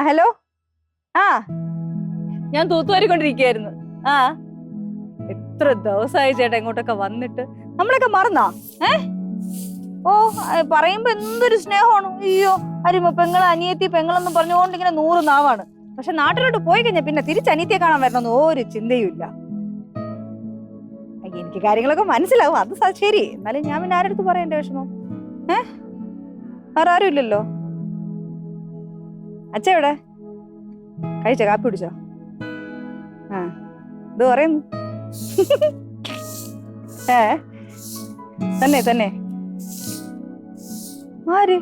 ആ ഹലോ? ആ. ഞാൻ തൂത്തുവാരിക്കൊണ്ടിരിക്കുകയായിരുന്നു. ആ. എത്ര ദിവസമായി ചേട്ടാ ഇങ്ങോട്ടൊക്കെ വന്നിട്ട്? നമ്മളൊക്കെ മറന്നാ? ഏ? ഓ പറയുമ്പോ എന്തൊരു സ്നേഹമാണ്. അയ്യോ അരിമ പെങ്ങൾ അനിയത്തി പെങ്ങളെന്ന് പറഞ്ഞുകൊണ്ട് ഇങ്ങനെ നൂറ് നാവാണ്. പക്ഷെ നാട്ടിലോട്ട് പോയി കഴിഞ്ഞാൽ പിന്നെ തിരിച്ച് അനിയത്തിയെ കാണാൻ വരണമെന്ന് ഒരു ചിന്തയുമില്ല. എനിക്ക് കാര്യങ്ങളൊക്കെ മനസ്സിലാവും. അത് ശരി. എന്നാലും ഞാൻ പിന്നെ ആരടുത്ത് പറയണ്ടേ വിഷമം? ഏ? വേറെ ആരും ഇല്ലല്ലോ? അച്ഛ എവിടെ? കഴിച്ചോ? കാപ്പി കുടിച്ചോ? ആ. ഇത് പറയുന്നു. ഏ? തന്നെ തന്നെ. ആര്?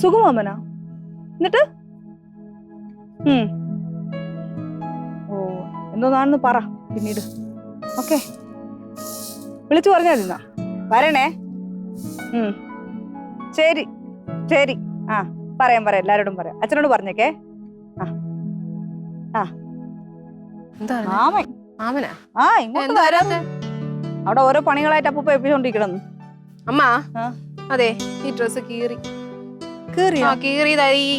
സുഖമാമനാ എന്നിട്ട്? ഓ എന്തോന്നാണെന്ന് പറ പിന്നീട്. ഓക്കെ. വിളിച്ചു പറഞ്ഞാൽ മതി എന്നാ വരണേ ശരി ശരി. ആ. പറയാം പറയാം. എല്ലാരോടും പറയാം. അച്ഛനോട് പറഞ്ഞേക്കേ. എന്താ മാമൻ. മാമനാ? ആ ഇങ്ങോട്ട് വരാതെ? അവിടെ ഓരോ പണികളായിട്ട് അപ്പൂപ്പ എപ്പിച്ചോണ്ടിരിക്കണം അമ്മ? അതെ ഈ ഡ്രസ് കീറി. കീറിയോ? ആ കീറി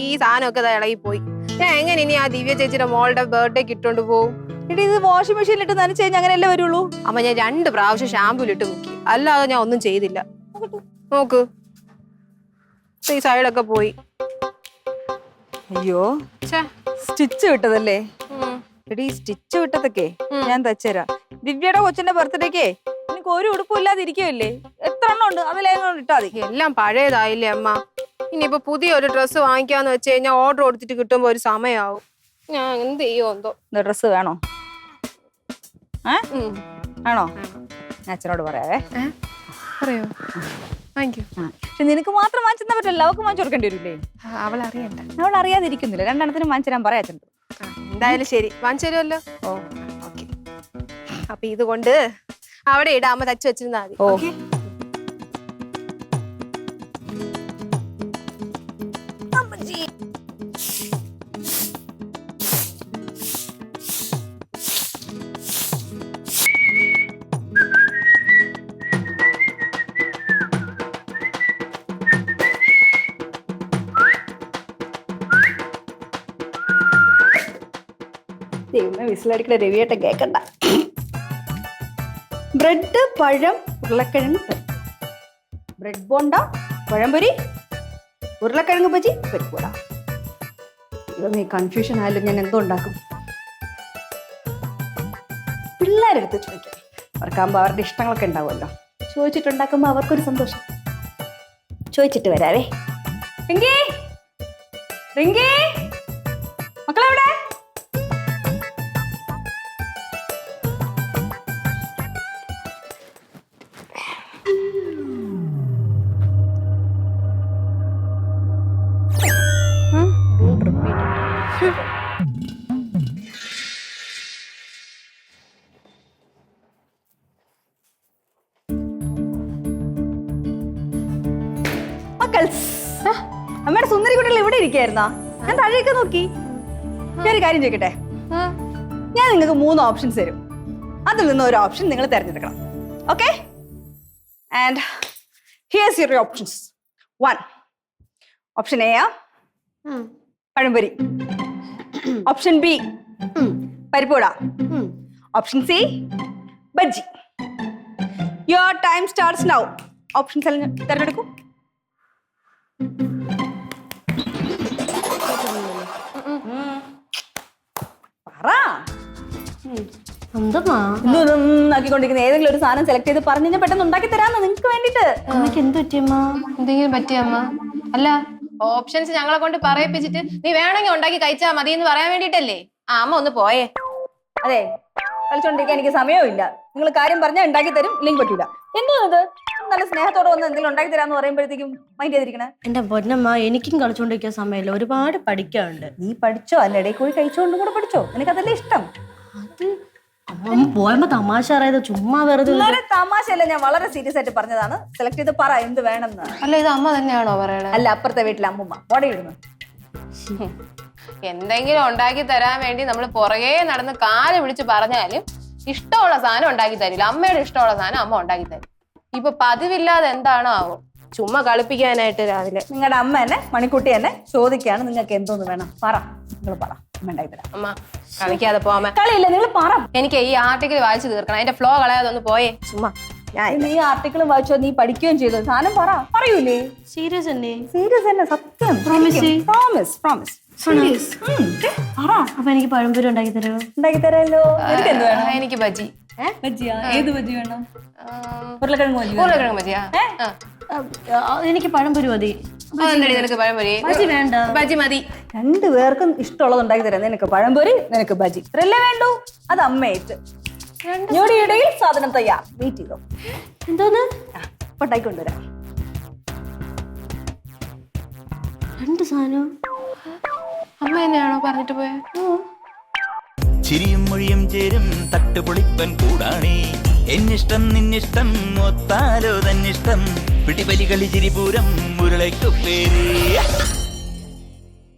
ഈ സാധനമൊക്കെ ഇളകി പോയി ഞാൻ എങ്ങനെ ഇനി ആ ദിവ്യ ചേച്ചിയുടെ മോളുടെ ബർത്ത്ഡേക്ക് ഇട്ടോണ്ട് പോവും? എടി ഇത് വാഷിംഗ് മെഷീനിൽ ഇട്ട് നനച്ച് കഴിഞ്ഞാൽ അങ്ങനെയല്ലേ വരുള്ളൂ? അമ്മ ഞാൻ രണ്ട് പ്രാവശ്യം ഷാമ്പൂലിട്ട് മുക്കി. അല്ലാതെ ഞാൻ ഒന്നും ചെയ്തില്ല. നോക്ക്. ഈ സൈഡൊക്കെ പോയി. അയ്യോ. സ്റ്റിച്ച് വിട്ടതല്ലേ. എടി സ്റ്റിച്ച് വിട്ടതൊക്കെ. ഞാൻ തച്ചരാ. ദിവ്യയുടെ കൊച്ചിന്റെ ബർത്ത്ഡേക്കേ? എനിക്ക് ഒരു ഉടുപ്പും ഇല്ലാതെ ഇരിക്കുമല്ലേ എത്ര എണ്ണം ഉണ്ട്? അതിലേങ്ങോട്ട് ഇട്ടാ മതി. എല്ലാം പഴയതായില്ലേ അമ്മ? ഇനിയിപ്പോ പുതിയ ഒരു ഡ്രസ്സ് വാങ്ങിക്കാന്ന് വെച്ച് കഴിഞ്ഞാൽ ഓർഡർ കൊടുത്തിട്ട് കിട്ടുമ്പോ ഒരു സമയാവും. ഞാൻ എന്ത് ചെയ്യോ എന്തോ? ഡ്രസ്സ് വേണോ. ആണോ ഞാൻ അച്ഛനോട് പറയാവേ. പറയോ. പക്ഷെ നിനക്ക് മാത്രം വാങ്ങിച്ചു തന്നാൻ പറ്റില്ല അവൾക്ക് വാങ്ങിച്ചു കൊടുക്കേണ്ടി വരില്ലേ? അവൾ അറിയണ്ട അവൾ അറിയാതിരിക്കുന്നില്ല. രണ്ടെണ്ണത്തിനും വാങ്ങിച്ചു തരാൻ പറയാം എന്തായാലും ശരി. വാങ്ങിച്ചു തരുമല്ലോ? ഓ ഓക്കെ. അപ്പൊ ഇതുകൊണ്ട് അവിടെ ഇടാമ തച്ചു വെച്ചിരുന്നാൽ മതി. ഓക്കെ. ദൈവമേ വിസിലടിക്കണ രവിയേട്ട കേക്കണ്ട. ബ്രെഡ് പഴം ഉരുളക്കിഴങ്ങ് ബ്രെഡ് ബോണ്ട പഴംപൊരി ഉരുളക്കിഴങ്ങ് ബജി പരിപ്പൂട ഈ കൺഫ്യൂഷൻ ആയാലും ഞാൻ എന്തോ ഉണ്ടാക്കും. പിള്ളേരെടുത്ത് ചോദിക്കാം. അവർക്കാകുമ്പോൾ അവരുടെ ഇഷ്ടങ്ങളൊക്കെ ഉണ്ടാവുമല്ലോ. ചോദിച്ചിട്ടുണ്ടാക്കുമ്പോൾ അവർക്കൊരു സന്തോഷം. ചോദിച്ചിട്ട് വരാവേ. റിങ്കി റിങ്കി. അമ്മയുടെ സുന്ദരി കുട്ടികൾ ഇവിടെ ഇരിക്കായിരുന്നോ ഞാൻ താഴേക്ക് നോക്കി. ഞാൻ ഒരു കാര്യം ചോദിക്കട്ടെ? ഞാൻ നിങ്ങൾക്ക് മൂന്ന് ഓപ്ഷൻസ് തരും. അതിൽ നിന്ന് ഒരു ഓപ്ഷൻ നിങ്ങൾ തിരഞ്ഞെടുക്കണം. Okay and here's your options one option A pazhampori. Option B parippuvada option C bajji. Your time starts now options തിരഞ്ഞെടുക്കൂ. ആക്കിക്കൊണ്ടിരിക്കുന്ന ഏതെങ്കിലും ഒരു സാധനം സെലക്ട് ചെയ്ത് പറഞ്ഞു പെട്ടെന്ന് ഉണ്ടാക്കി തരാന്ന് നിങ്ങൾക്ക് വേണ്ടിട്ട്. അമ്മയ്ക്ക് എന്ത് പറ്റിയമ്മ എന്തെങ്കിലും പറ്റിയ അല്ല ഓപ്ഷൻസ് ഞങ്ങളെ കൊണ്ട് പറയിപ്പിച്ചിട്ട് നീ വേണമെങ്കിൽ ഉണ്ടാക്കി കഴിച്ചാ മതി എന്ന് പറയാൻ വേണ്ടിട്ടല്ലേ ആ അമ്മ ഒന്ന് പോയേ. അതെ കളിച്ചോണ്ടിരിക്കാൻ എനിക്ക് സമയവും ഇല്ല. നിങ്ങൾ കാര്യം പറഞ്ഞാൽ ഉണ്ടാക്കി തരും ഇല്ലെങ്കിൽ പറ്റൂല. എന്തോ ഇത്? നല്ല സ്നേഹത്തോടെ വന്ന് എന്തെങ്കിലും ഉണ്ടാക്കി തരാന്ന് പറയുമ്പോഴത്തേക്കും മൈൻഡ് ചെയ്തിരിക്കണേ? എന്റെ പൊന്നമ്മ എനിക്കും കളിച്ചോണ്ടിരിക്കാൻ സമയമില്ല. ഒരുപാട് പഠിക്കാനുണ്ട്. നീ പഠിച്ചോ? അല്ല ഇടയിൽ കൂടി കഴിച്ചോണ്ടും കൂടെ പഠിച്ചോ? നിനക്ക് അതല്ലേ ഇഷ്ടം. അത് അമ്മ പോയപ്പോ തമാശ അറിയാതെ ചുമ്മാ വെറുതെ വളരെ തമാശയല്ല ഞാൻ വളരെ സീരിയസ് ആയിട്ട് പറഞ്ഞതാണ്. സെലക്ട് ചെയ്ത് പറ എന്ത് വേണം അല്ല ഇത് അമ്മ തന്നെയാണോ പറയണേ? അല്ല അപ്പുറത്തെ വീട്ടിലെ അമ്മുമ്മ. ഓടയിടുന്നു എന്തെങ്കിലും ഉണ്ടാക്കി തരാൻ വേണ്ടി നമ്മൾ പുറകെ നടന്ന് കാൽ പിടിച്ച് പറഞ്ഞാലും ഇഷ്ടമുള്ള സാധനം ഉണ്ടാക്കി തരില്ല. അമ്മയുടെ ഇഷ്ടമുള്ള സാധനം അമ്മ ഉണ്ടാക്കി തരും. ഇപ്പൊ പതിവില്ലാതെ എന്താണോ? ആവും ചുമ്മാ കളിപ്പിക്കാനായിട്ട് രാവിലെ. നിങ്ങളുടെ അമ്മ എന്നെ മണിക്കുട്ടി എന്നെ ചോദിക്കാണ് നിങ്ങൾക്ക് എന്തോന്ന് വേണം. പറ. നിങ്ങൾ പറ. അമ്മ കളിക്കാതെ പോവാമേ കളിയില്ല നിങ്ങൾ പറ. എനിക്ക് ഈ ആർട്ടിക്കിൾ വായിച്ചു തീർക്കണം. അതിന്റെ ഫ്ലോ കളയാതെ ഒന്ന് പോയേ. ചുമ്മാ. ഞാൻ ഈ ആർട്ടിക്കിൾ വായിച്ചോ നീ പഠിക്കുകയും ചെയ്തു. സാധനം പറ. പറയൂലേ? സീരിയസ് തന്നെ സീരിയസ് തന്നെ സത്യം. പ്രോമിസ് പ്രോമിസ് പ്രോമിസ് അപ്പൊ എനിക്ക് പഴംപൊരി ഉണ്ടാക്കി തരുമോ ഉണ്ടാക്കി തരാമല്ലോ എനിക്ക് എന്ത് വേണം? എനിക്ക് ബജി ബജിയാ ഏത് ബജി വേണം? ഉരുളക്കിഴങ്ങ് ബജി വേണോ? ഉരുളക്കിഴങ്ങ് ബജിയാ ആ. എനിക്ക് പഴംപൊരി മതി. അതെന്താടി നിനക്ക് പഴംപൊരി? ബജി വേണ്ട. ബജി മതി. രണ്ടു പേർക്കും ഇഷ്ടമുള്ളത് ഉണ്ടാക്കി തരാം. നിനക്ക് പഴംപൊരി നിനക്ക് ബജി ഇത്രല്ലേ വേണ്ടു? അത് അമ്മയേറ്റ് ഞൊടിയിടയിൽ സാധനം. തയ്യാർ വെയിറ്റ് ചെയ്തോ. എന്തോന്ന്? പൊട്ടാക്കി കൊണ്ടുവരാം. രണ്ട് സാധനം. അമ്മ എന്നെയാണോ പറഞ്ഞിട്ട് പോയെ? ചിരിയും മൊഴിയും ചേരും തട്ടുപൊളിപ്പൻ കൂടാണേ. എന്നിഷ്ടം നിന്നിഷ്ടം ഒത്താലോ തന്നിഷ്ടം. പിടിപലി കളി ചിരിപൂരം മുരളയ്ക്കു പേരേ.